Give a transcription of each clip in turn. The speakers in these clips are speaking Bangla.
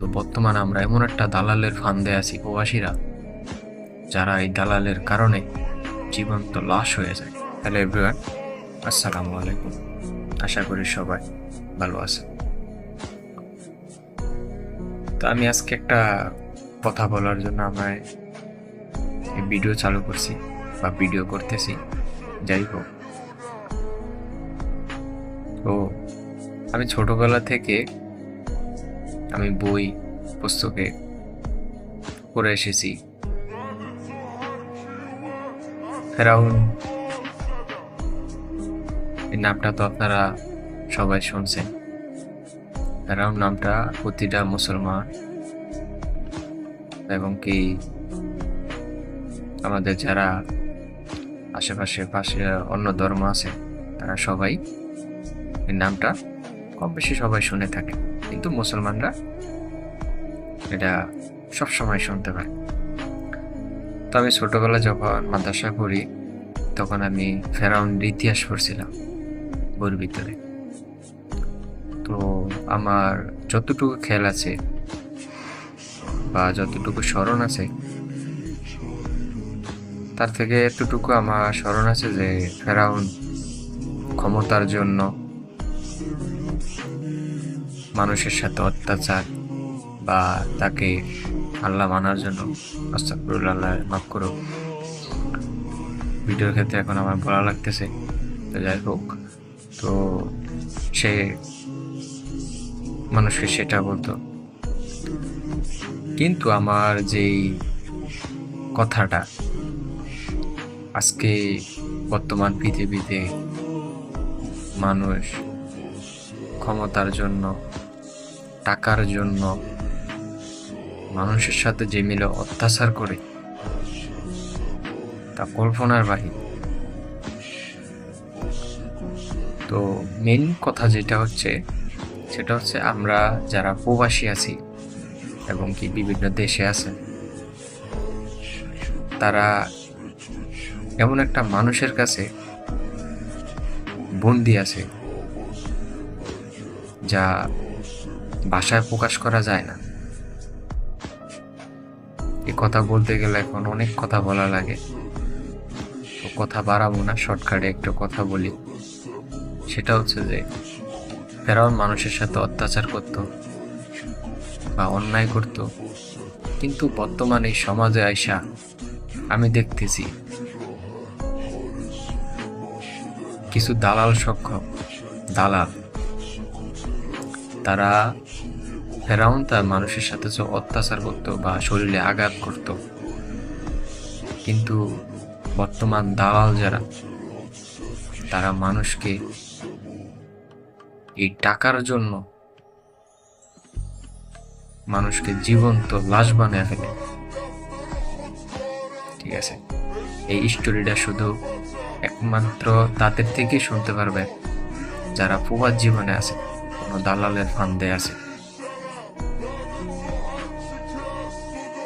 তো বর্তমানে আমরা এমন একটা দালালের ফান্দে আছি প্রবাসীরা, যারা এই দালালের কারণে জীবন্ত লাশ হয়ে যায়। হ্যালো এভরিওয়ান আসসালামু আলাইকুম। আশা করি সবাই ভালো আছে তো আমি আজকে একটা কথা বলার জন্য আমার ভিডিও চালু করছি বা ভিডিও করতেছি। যাই হোক। তো আমি ছোটবেলা থেকে আমি বই, পুস্তকে পড়ে এসেছি। ফেরাউন এই নামটা তো আপনারা সবাই শুনছেন। ফেরাউন নামটা প্রতিটা মুসলমান এবং কি আমাদের যারা আশেপাশে পাশে অন্য ধর্ম আছে, তারা সবাই এই নামটা কম বেশি সবাই শুনে থাকে। কিন্তু মুসলমানরা এটা সবসময় শুনতে পারে তো আমি ছোটবেলা যখন মাদ্রাসা পড়ি, তখন আমি ফেরাউনের ইতিহাস পড়ছিলাম বইয়ের ভিতরে। তো আমার যতটুকু খেয়াল আছে বা যতটুকু স্মরণ আছে, তার থেকে এতটুকু আমার স্মরণ আছে যে ফেরাউন ক্ষমতার জন্য মানুষের সাথে অত্যাচার বা তাকে আল্লাহ মানার জন্য আল্লাহ মাফ করো ভিডিওর ক্ষেত্রে এখন আমার বলা লাগতেছে, তো যাই হোক, তো সে মানুষকে সেটা বলতো। কিন্তু আমার যেই কথাটা, আজকে বর্তমান পৃথিবীতে মানুষ ক্ষমতার জন্য টাকার জন্য মানুষের সাথে যে মিলে অত্যাচার করে, তা কল্পনার বাহির। তো মেন কথা যেটা হচ্ছে, সেটা হচ্ছে আমরা যারা প্রবাসী আছি এবং কি বিভিন্ন দেশে আছেন, তারা এমন একটা মানুষের কাছে বন্দি আছে, যা ভাষায় প্রকাশ করা যায় না। এই কথা বলতে গেলে এখন অনেক কথা বলা লাগে। তো কথা বাড়াবো না, শর্টকাটে একটু কথা বলি। সেটা হচ্ছে যে, ফেরাউন মানুষের সাথে অত্যাচার করত বা অন্যায় করত। কিন্তু বর্তমানে এই সমাজে আইসা আমি দেখতেছি কিছু দালাল সক্ষম দালাল, তারা ফেরাউন তার মানুষের সাথে যে অত্যাচার করত বা শরীরে আঘাত করত। কিন্তু বর্তমান দালাল যারা, তারা মানুষকে এই টাকার জন্য মানুষকে জীবন্ত লাশ বানিয়ে ফেলে। ঠিক আছে? এই স্টোরিটা শুধু একমাত্র তাদের থেকে শুনতে পারবে যারা প্রবাদ জীবনে আছে, কোনো দালালের ফান্দে আছে।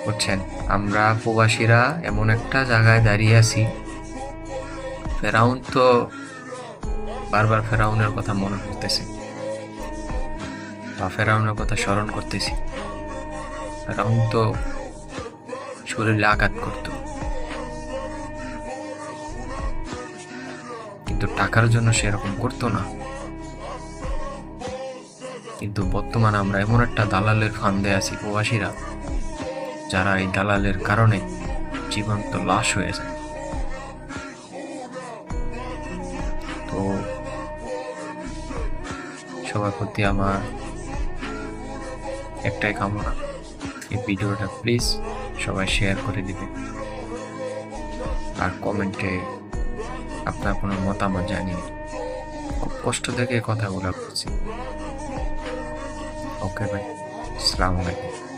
বুঝছেন আমরা প্রবাসীরা এমন একটা জায়গায় দাঁড়িয়ে আছি। ফেরাউন তো বারবার ফেরাউনের কথা মনে করতেছে। বা ফেরাউনের কথা স্মরণ করতেছি। ফেরাউন তো শরীরে আঘাত করত। কিন্তু টাকার জন্য সেরকম করতো না। কিন্তু বর্তমানে আমরা এমন একটা দালালের ফান্দে আছি, প্রবাসীরা। যারা এই দালালের কারণে জীবন্ত লাশ হয়ে যায়। তো সবার প্রতি আমার একটাই কামনা, এই ভিডিওটা প্লিজ সবাই শেয়ার করে দিবে আর কমেন্টে আপনার কোনো মতামত জানিয়ে খুব কষ্ট থেকে কথাগুলো বলছি। ওকে ভাই আসসালামু আলাইকুম।